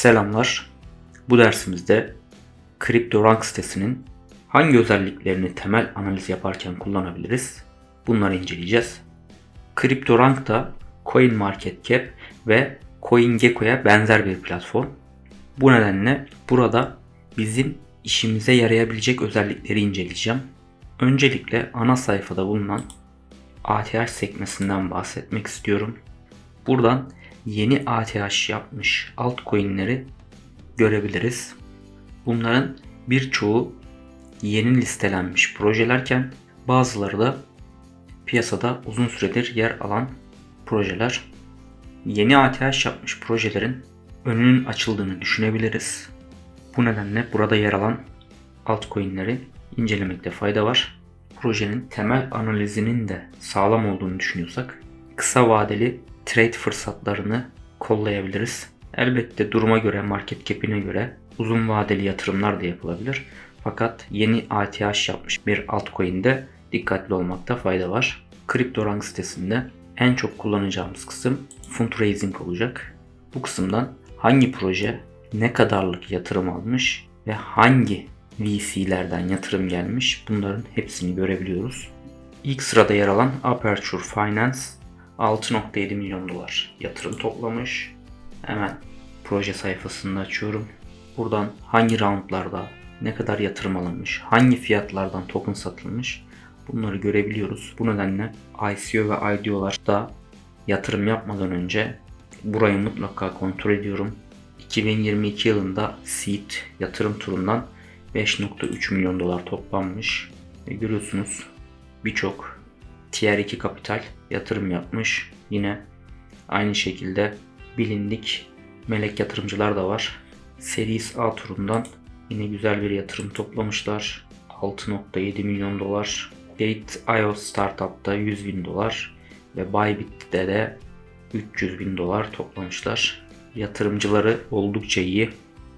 Selamlar. Bu dersimizde CryptoRank sitesinin hangi özelliklerini temel analiz yaparken kullanabiliriz? Bunları inceleyeceğiz. CryptoRank da CoinMarketCap ve CoinGecko'ya benzer bir platform. Bu nedenle burada bizim işimize yarayabilecek özellikleri inceleyeceğim. Öncelikle ana sayfada bulunan ATH sekmesinden bahsetmek istiyorum. Buradan yeni ATH yapmış altcoin'leri görebiliriz. Bunların birçoğu yeni listelenmiş projelerken bazıları da piyasada uzun süredir yer alan projeler. Yeni ATH yapmış projelerin önünün açıldığını düşünebiliriz. Bu nedenle burada yer alan altcoin'leri incelemekte fayda var. Projenin temel analizinin de sağlam olduğunu düşünüyorsak kısa vadeli trade fırsatlarını kollayabiliriz. Elbette duruma göre, market cap'ine göre uzun vadeli yatırımlar da yapılabilir. Fakat yeni ATH yapmış bir altcoin'de dikkatli olmakta fayda var. CryptoRank sitesinde en çok kullanacağımız kısım fundraising olacak. Bu kısımdan hangi proje ne kadarlık yatırım almış ve hangi VC'lerden yatırım gelmiş bunların hepsini görebiliyoruz. İlk sırada yer alan Aperture Finance 6.7 milyon dolar yatırım toplamış. Hemen proje sayfasını açıyorum. Buradan hangi roundlarda ne kadar yatırım alınmış, hangi fiyatlardan token satılmış bunları görebiliyoruz. Bu nedenle ICO ve IDO'larda yatırım yapmadan önce burayı mutlaka kontrol ediyorum. 2022 yılında Seed yatırım turundan 5.3 milyon dolar toplanmış. Ve görüyorsunuz birçok Tier 2 kapital yatırım yapmış. Yine aynı şekilde bilindik melek yatırımcılar da var. Series A turundan yine güzel bir yatırım toplamışlar. 6.7 milyon dolar. Gate.io Startup'ta 100 bin dolar ve Bybit'te de 300 bin dolar toplamışlar. Yatırımcıları oldukça iyi.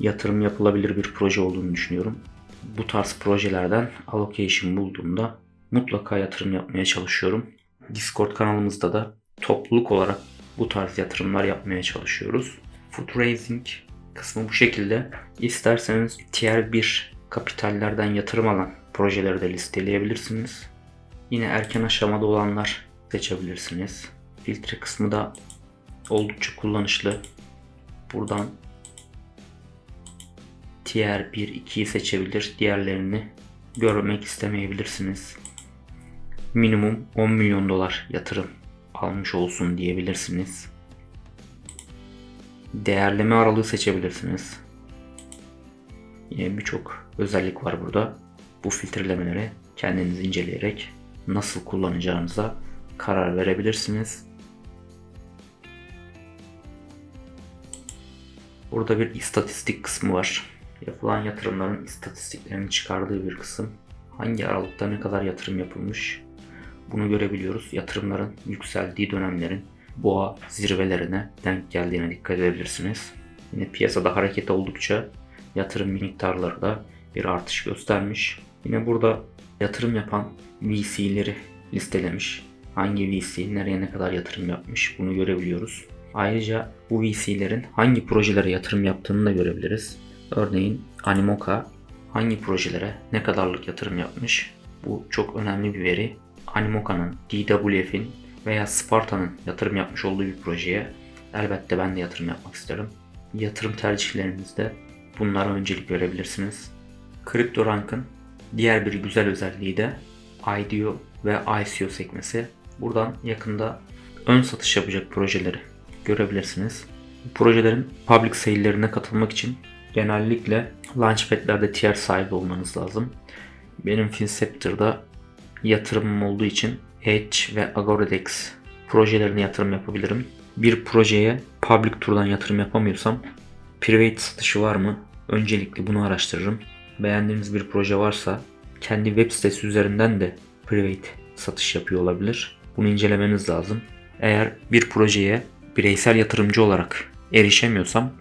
Yatırım yapılabilir bir proje olduğunu düşünüyorum. Bu tarz projelerden allocation bulduğumda mutlaka yatırım yapmaya çalışıyorum. Discord kanalımızda da topluluk olarak bu tarz yatırımlar yapmaya çalışıyoruz. Fundraising kısmı bu şekilde. İsterseniz tier 1 kapitallerden yatırım alan projeleri de listeleyebilirsiniz. Yine erken aşamada olanlar seçebilirsiniz. Filtre kısmı da oldukça kullanışlı. Buradan tier 1, 2'yi seçebilir. Diğerlerini görmek istemeyebilirsiniz. Minimum 10 milyon dolar yatırım almış olsun diyebilirsiniz. Değerleme aralığı seçebilirsiniz. Yine birçok özellik var burada. Bu filtrelemeleri kendiniz inceleyerek nasıl kullanacağınıza karar verebilirsiniz. Burada bir istatistik kısmı var. Yapılan yatırımların istatistiklerini çıkardığı bir kısım. Hangi aralıkta ne kadar yatırım yapılmış bunu görebiliyoruz. Yatırımların yükseldiği dönemlerin boğa zirvelerine denk geldiğine dikkat edebilirsiniz. Yine piyasada hareket oldukça yatırım miktarları da bir artış göstermiş. Yine burada yatırım yapan VC'leri listelemiş. Hangi VC nereye ne kadar yatırım yapmış bunu görebiliyoruz. Ayrıca bu VC'lerin hangi projelere yatırım yaptığını da görebiliriz. Örneğin Animoca hangi projelere ne kadarlık yatırım yapmış. Bu çok önemli bir veri. Animoca'nın, DWF'in veya Sparta'nın yatırım yapmış olduğu bir projeye elbette ben de yatırım yapmak isterim. Yatırım tercihlerinizde bunlara öncelik verebilirsiniz. CryptoRank'ın diğer bir güzel özelliği de IDO ve ICO sekmesi. Buradan yakında ön satış yapacak projeleri görebilirsiniz. Bu projelerin public sale'lerine katılmak için genellikle launchpad'lerde tier sahibi olmanız lazım. Benim Finceptor'da yatırımım olduğu için Edge ve Agoradex projelerine yatırım yapabilirim. Bir projeye public turdan yatırım yapamıyorsam private satışı var mı? Öncelikle bunu araştırırım. Beğendiğiniz bir proje varsa kendi web sitesi üzerinden de private satış yapıyor olabilir. Bunu incelemeniz lazım. Eğer bir projeye bireysel yatırımcı olarak erişemiyorsam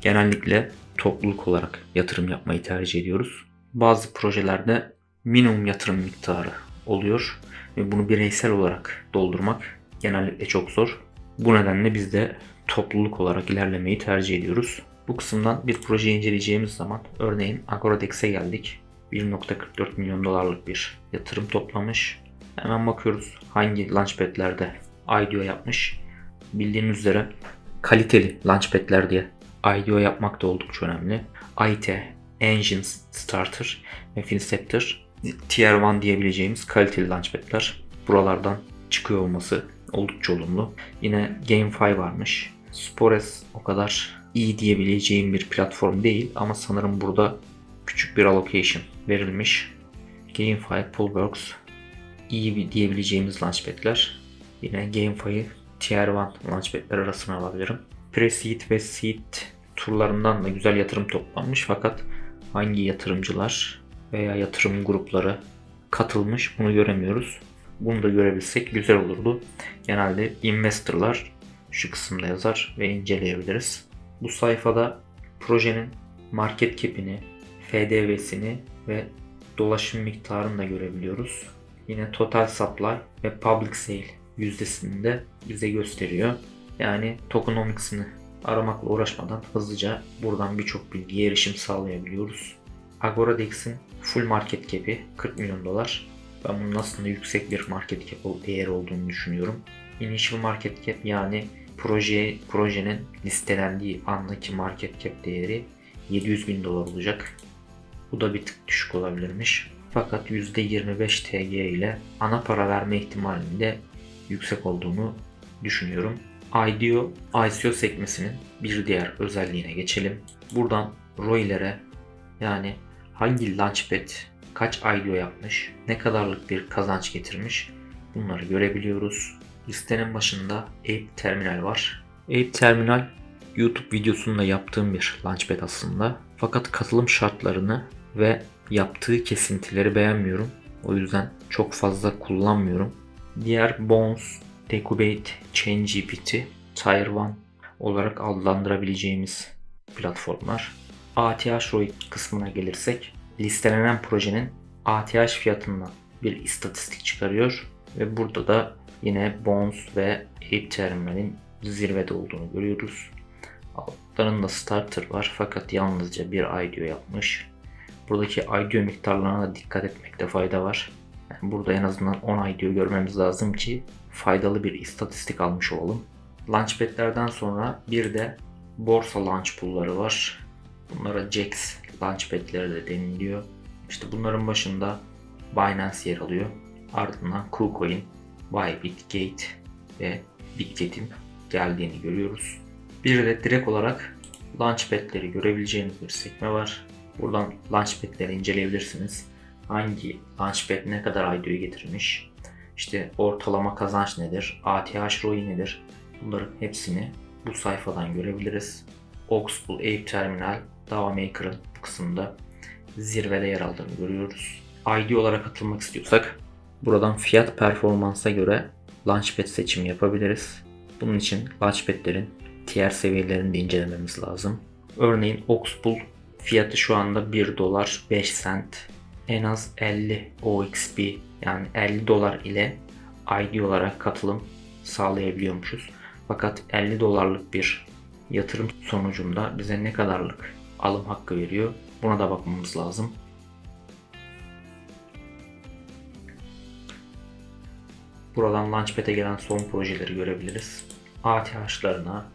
genellikle topluluk olarak yatırım yapmayı tercih ediyoruz. Bazı projelerde minimum yatırım miktarı oluyor ve bunu bireysel olarak doldurmak genellikle çok zor. Bu nedenle biz de topluluk olarak ilerlemeyi tercih ediyoruz. Bu kısımdan bir proje inceleyeceğimiz zaman örneğin Agoradex'e geldik. 1.44 milyon dolarlık bir yatırım toplamış. Hemen bakıyoruz hangi launchpad'lerde IDO yapmış. Bildiğiniz üzere kaliteli launchpad'ler diye IDO yapmak da oldukça önemli. IT, Engine Starter ve Finceptor Tier 1 diyebileceğimiz kaliteli launchpad'ler. Buralardan çıkıyor olması oldukça olumlu. Yine GameFi varmış. Spores o kadar iyi diyebileceğim bir platform değil ama sanırım burada küçük bir allocation verilmiş. GameFi, Poolworks iyi diyebileceğimiz launchpad'ler. Yine GameFi'yi Tier 1 launchpad'ler arasına alabilirim. Pre-seed ve seed turlarından da güzel yatırım toplanmış fakat hangi yatırımcılar veya yatırım grupları katılmış bunu göremiyoruz. Bunu da görebilsek güzel olurdu. Genelde investorlar şu kısımda yazar ve inceleyebiliriz. Bu sayfada projenin market cap'ini, FDV'sini ve dolaşım miktarını da görebiliyoruz. Yine total supply ve public sale yüzdesini de bize gösteriyor. Yani tokenomics'ini aramakla uğraşmadan hızlıca buradan birçok bilgiye erişim sağlayabiliyoruz. Agoradex'in full market cap'i 40 milyon dolar. Ben bunun aslında yüksek bir market cap değeri olduğunu düşünüyorum. Initial market cap yani proje projenin listelendiği andaki market cap değeri 700 bin dolar olacak. Bu da bir tık düşük olabilirmiş. Fakat %25 TG ile ana para verme ihtimalinin yüksek olduğunu düşünüyorum. IDO, ICO sekmesinin bir diğer özelliğine geçelim. Buradan ROI'lere yani hangi launchpad kaç IDO yapmış, ne kadarlık bir kazanç getirmiş bunları görebiliyoruz. Listenin başında Ape Terminal var. Ape Terminal YouTube videosunda yaptığım bir launchpad aslında. Fakat katılım şartlarını ve yaptığı kesintileri beğenmiyorum. O yüzden çok fazla kullanmıyorum. Diğer Bones, Decubate, ChainGPT, Tier 1 olarak adlandırabileceğimiz platformlar. ATH ROI kısmına gelirsek listelenen projenin ATH fiyatından bir istatistik çıkarıyor ve burada da yine Bones ve Ape Terminal'in zirvede olduğunu görüyoruz. Altlarında starter var fakat yalnızca bir IDO yapmış. Buradaki IDO miktarlarına da dikkat etmekte fayda var. Yani burada en azından 10 IDO görmemiz lazım ki faydalı bir istatistik almış olalım. Launchpad'lerden sonra bir de borsa launch pool'ları var. Bunlara JAX launchpad'leri de deniliyor. İşte bunların başında Binance yer alıyor. Ardından KuCoin, Bybit, Gate ve Bitget'in geldiğini görüyoruz. Bir de direkt olarak Launchpad'leri görebileceğiniz bir sekme var. Buradan Launchpad'leri inceleyebilirsiniz. Hangi Launchpad ne kadar IDO'yu getirmiş, işte ortalama kazanç nedir, ATH ROI nedir bunların hepsini bu sayfadan görebiliriz. Oxpool Ape Terminal Dava Maker'ın bu kısımda zirvede yer aldığını görüyoruz. ID olarak atılmak istiyorsak buradan fiyat performansa göre Launchpad seçimi yapabiliriz. Bunun için Launchpad'lerin tier seviyelerini de incelememiz lazım. Örneğin Oxpool fiyatı şu anda 1 dolar 5 cent. En az 50 OXP yani 50 dolar ile ID olarak katılım sağlayabiliyormuşuz. Fakat 50 dolarlık bir yatırım sonucunda bize ne kadarlık alım hakkı veriyor? Buna da bakmamız lazım. Buradan Launchpad'e gelen son projeleri görebiliriz. ATH'larına,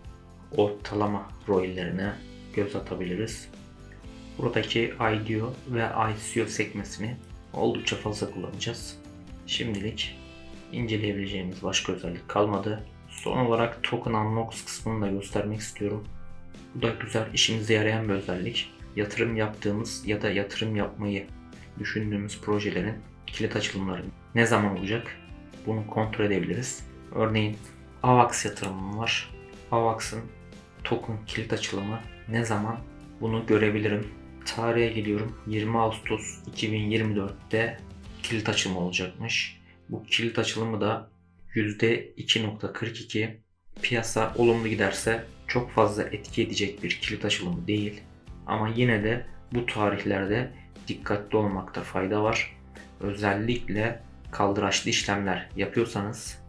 ortalama ROI'lerine göz atabiliriz. Buradaki IDO ve ICO sekmesini oldukça fazla kullanacağız. Şimdilik inceleyebileceğimiz başka özellik kalmadı. Son olarak Token Unlocks kısmını da göstermek istiyorum. Bu da güzel işimize yarayan bir özellik. Yatırım yaptığımız ya da yatırım yapmayı düşündüğümüz projelerin kilit açılımları ne zaman olacak? Bunu kontrol edebiliriz. Örneğin AVAX yatırımım var. AVAX'ın token kilit açılımı ne zaman? Bunu görebilirim. Tarihe geliyorum. 20 Ağustos 2024'te kilit açılımı olacakmış. Bu kilit açılımı da %2.42 piyasa olumlu giderse çok fazla etki edecek bir kilit açılımı değil. Ama yine de bu tarihlerde dikkatli olmakta fayda var. Özellikle kaldıraçlı işlemler yapıyorsanız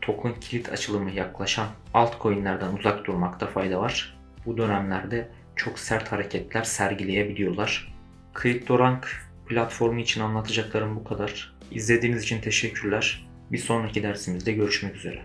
token kilit açılımı yaklaşan altcoin'lerden uzak durmakta fayda var. Bu dönemlerde çok sert hareketler sergileyebiliyorlar. CryptoRank platformu için anlatacaklarım bu kadar. İzlediğiniz için teşekkürler. Bir sonraki dersimizde görüşmek üzere.